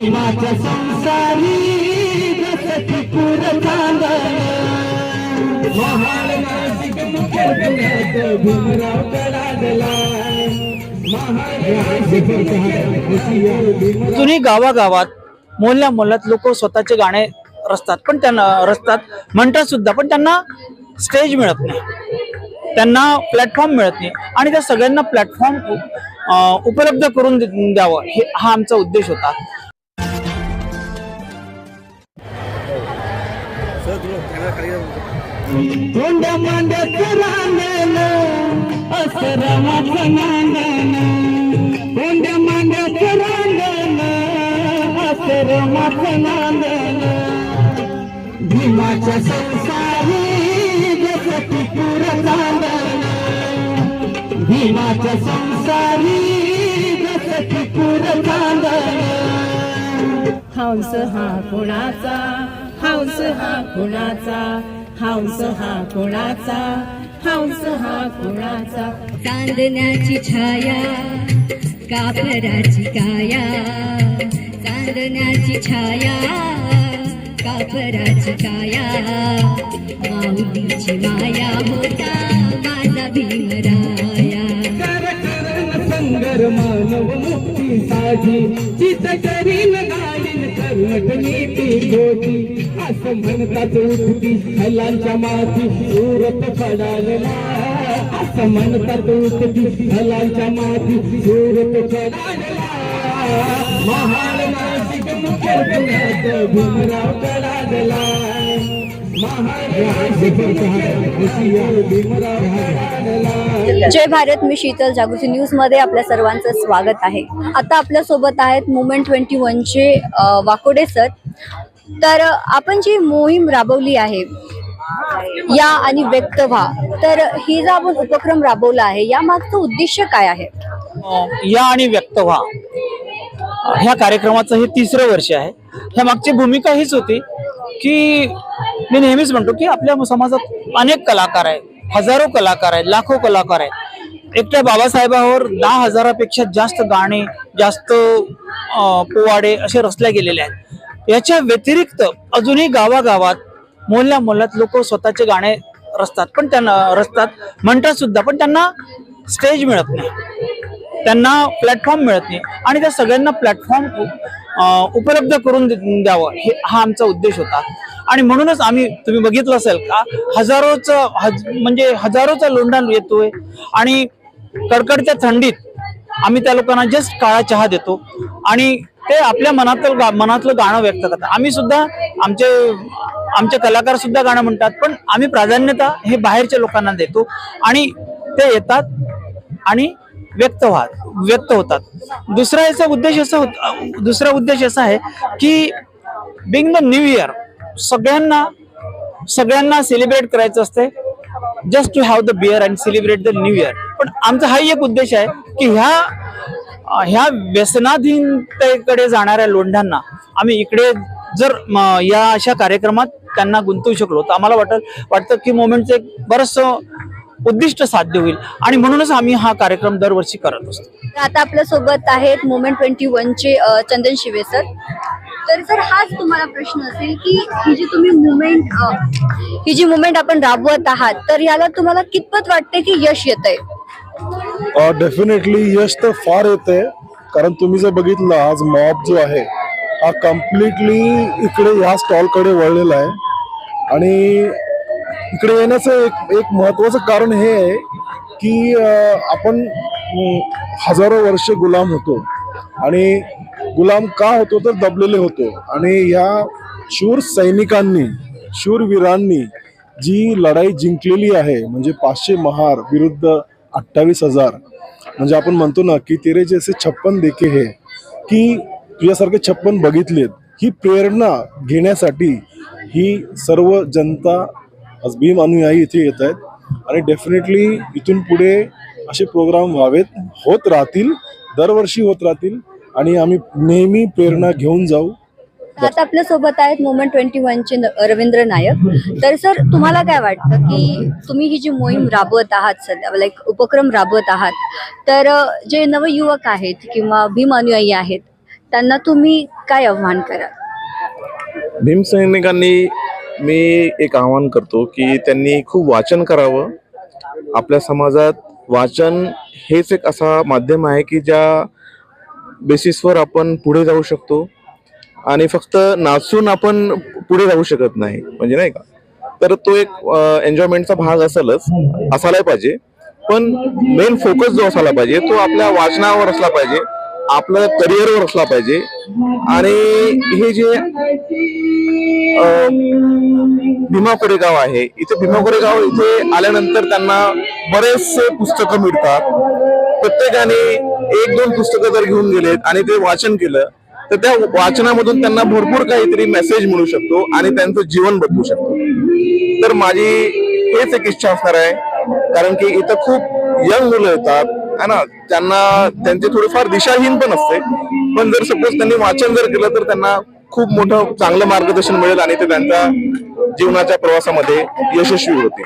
माझ्या संसारी महाल नाशिक भीमराव जुनी गावागावात मोहल्ल्या मोहल्ल्यात लोक स्वतःचे गाणे रचतात पण त्यांना रचतात म्हणतात सुद्धा पण त्यांना स्टेज मिळत नाही. त्यांना प्लॅटफॉर्म मिळत नाही. आणि त्या सगळ्यांना प्लॅटफॉर्म उपलब्ध करून द्यावं हे हा आमचा उद्देश होता. तोंड्या मांड्याचं रांगण असं रामाचं नांगण तोंड्या रांगण असं रामाचं भीमाच्या संसारी जसं टिपूर चांदण भीमाच्या संसारी जसं टिपूर चांदण हंस हा कुणाचा हंस हा कोणाचा? हंस हा कोणाचा? हंस हा कोणाचा? चांदण्याची छाया कापराची काया. चांदण्याची छाया कापराची काया. माऊलीची माया होता माझा भीमराया. करकरण संगर मानव मुक्तीसाठी चित करीन गाडीन ती गोटी असं म्हणतात उठती हलांच्या माती सुरत पडालेला असं म्हणतात उठती हलांच्या माती सुरत पडालेला महाल नाशिक मुख्य भीमराव कडाडला भीमराव कडाडला. जय भारत मी शीतल जागृती न्यूजमध्ये आपल्या सर्वांचं स्वागत आहे. आता आपल्यासोबत आहेत मुमेंट ट्वेंटी वनचे वाकोडे सर. तर आपण जी मोहीम राबवली आहे या आणि व्यक्त व्हा. तर ही जो आपण उपक्रम राबवला आहे या मागचं उद्देश काय आहे? या आणि व्यक्त व्हा. ह्या कार्यक्रमाचं हे तिसरं वर्ष आहे. ह्या मागची भूमिका हीच होती. की मी नेहमीच म्हणतो की आपल्या समाजात अनेक कलाकार आहेत हजारो कलाकार आहेत लाखो कलाकार आहेत. एकट्या बाबासाहेबावर दहा हजारापेक्षा जास्त गाणे जास्त पोवाडे असे रचले गेलेले आहेत. याच्या व्यतिरिक्त अजूनही गावागावात मोहल्ल्या मोहल्ल्यात लोक स्वतःचे गाणे रचतात. पण त्यांना रचतात म्हणतात सुद्धा पण त्यांना स्टेज मिळत नाही. त्यांना प्लॅटफॉर्म मिळत नाही. आणि त्या सगळ्यांना प्लॅटफॉर्म उपलब्ध करून दे- द्यावं. हे हा आमचा उद्देश होता. आणि म्हणूनच आम्ही तुम्ही बघितलं असेल का हजारोचं हज म्हणजे हजारोचा लोंढा येतोय. आणि कडकडत्या थंडीत आम्ही त्या लोकांना जस्ट काळा चहा देतो. आणि ते आपल्या मनातलं गा- मनातलं गाणं व्यक्त करतात. आम्ही सुद्धा आमचे आमचे कलाकार सुद्धा गाणं म्हणतात पण आम्ही प्राधान्यता हे बाहेरच्या लोकांना देतो. आणि ते येतात आणि व्यक्त व्हा व्यक्त होतात. दुसरा याचा उद्देश असा होत दुसरा उद्देश असा आहे की बिंग द न्यू इयर सगळ्यांना सगळ्यांना सेलिब्रेट करायचं असते just to have the beer and celebrate the new year पण आमचा हाही एक उद्देश आहे की ह्या ह्या व्यसनाधीनतेकडे जाणाऱ्या लोंढ्यांना आम्ही इकडे जर या अशा कार्यक्रमात त्यांना गुंतवू शकलो तर आम्हाला वाटत वाटतं की मोमेंटचं एक बरंचसं उद्दिष्ट साध्य होईल. आणि म्हणूनच आम्ही हा कार्यक्रम दरवर्षी करत असतो. आता आपल्यासोबत आहेत मुमेंट ट्वेंटी वनचे अ, चंदन शिवे सर. तर सर हाच तुम्हाला प्रश्न असेल की ही जी तुम्ही मुवमेंट ही जी मुवमेंट आपण राबवत आहात तर याला तुम्हाला कितपत वाटते की यश येत आहे डेफिनेटली यश तर फार येते कारण तुम्ही जर बघितलं आज मॉब जो आहे हा कम्प्लिटली इकडे ह्या स्टॉलकडे वळलेला आहे. आणि इकडे येण्याचं एक एक महत्वाचं कारण हे आहे की आपण हजारो वर्ष गुलाम होतो. आणि गुलाम का होतो तर दबलेले होतो. आणि या शूर सैनिकांनी शूरवीरांनी जी लढाई जिंकलेली आहे म्हणजे पाचशे महार विरुद्ध अठ्ठावीस हजार म्हणजे आपण म्हणतो ना की तेरे जैसे छप्पन देखे हे की तुझ्यासारखे छप्पन बघितलेत ही प्रेरणा घेण्यासाठी ही सर्व जनता आज भीम अनुयायी इथे येत आहेत. आणि डेफिनेटली इथून पुढे असे प्रोग्राम व्हावेत. होत राहतील. दरवर्षी होत राहतील. आणि आम्ही नेहमी प्रेरणा घेऊन जाऊ. आता आपल्यासोबत आहेत मुवमेंट ट्वेंटी वनचे रवींद्र नायक. तर सर तुम्हाला काय वाटतं की तुम्ही ही जी मोहीम राबवत आहात सध्या लाईक उपक्रम राबवत आहात तर जे नवयुवक आहेत किंवा भीम अनुयायी आहेत त्यांना तुम्ही काय आव्हान कराल? भीमसैनिकांनी मी एक आवाहन करतो की त्यांनी खूप वाचन करावं. आपल्या समाजात वाचन हेच एक असा माध्यम आहे की ज्या बेसिसवर आपण पुढे जाऊ शकतो आणि फक्त नाचून आपण पुढे जाऊ शकत नाही म्हणजे नाही का? तर तो एक एन्जॉयमेंटचा भाग असेलच असायला पाहिजे. पण मेन फोकस जो असायला पाहिजे तो आपल्या वाचनावर असला पाहिजे. आपलं करिअरवर असला पाहिजे. आणि हे जे भीमा कोरेगाव आहे इथे भीमा कोरेगाव इथे आल्यानंतर त्यांना बरेचसे पुस्तकं मिळतात. प्रत्येकाने एक दोन पुस्तकं जर घेऊन गेलेत आणि ते वाचन केलं तर त्या वाचनामधून त्यांना भरपूर काहीतरी मेसेज मिळू शकतो आणि त्यांचं जीवन बदलू शकतो. तर माझी हेच एक इच्छा असणार आहे. कारण की इथं खूप यंग मुलं येतात. है ना त्यांना त्यांची थोडीफार दिशाहीन पण असते. पण जर सपोज त्यांनी वाचन जर केलं तर त्यांना खूप मोठं चांगलं मार्गदर्शन मिळेल आणि ते त्यांच्या जीवनाच्या प्रवासामध्ये यशस्वी होते